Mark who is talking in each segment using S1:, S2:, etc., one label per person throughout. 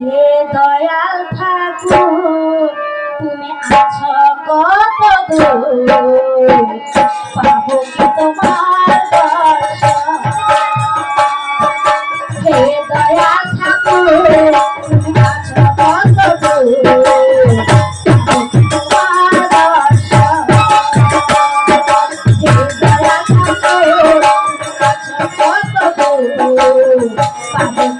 S1: হে দয়াল ঠাকুর, তুমি আছো কত দূর পাবো কি তোমার হে দয়াল ঠাকুর, তুমি আছো কত Thank you.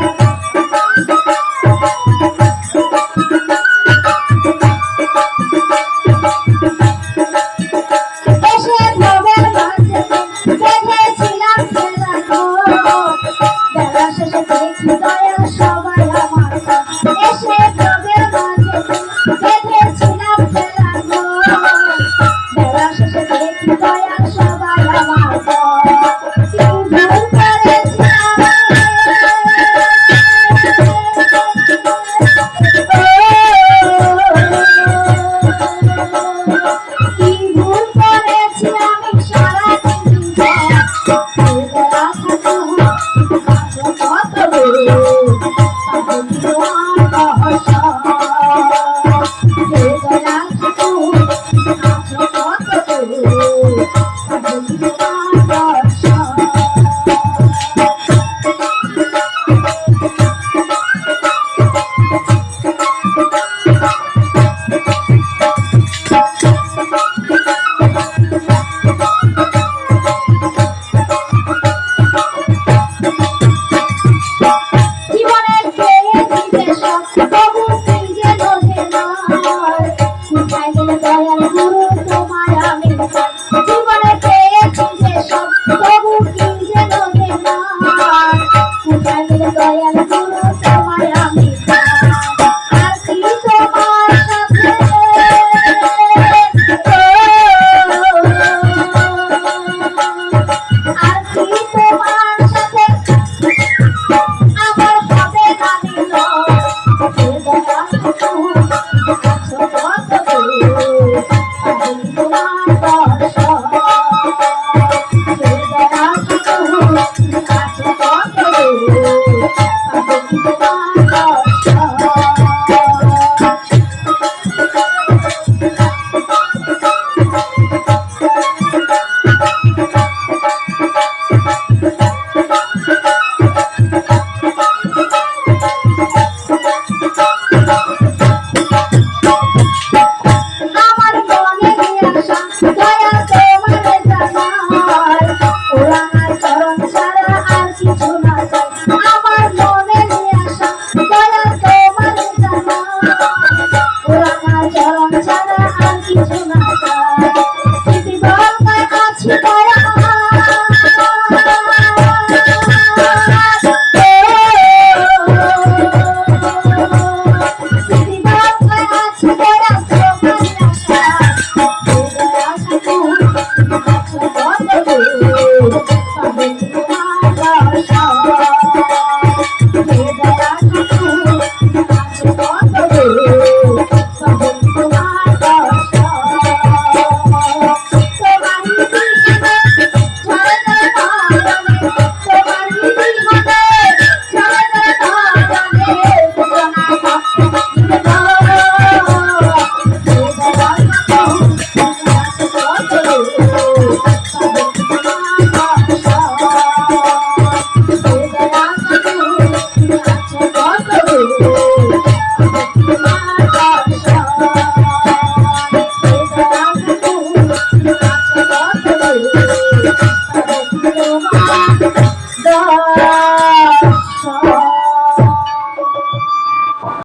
S1: Oh তোমার আমি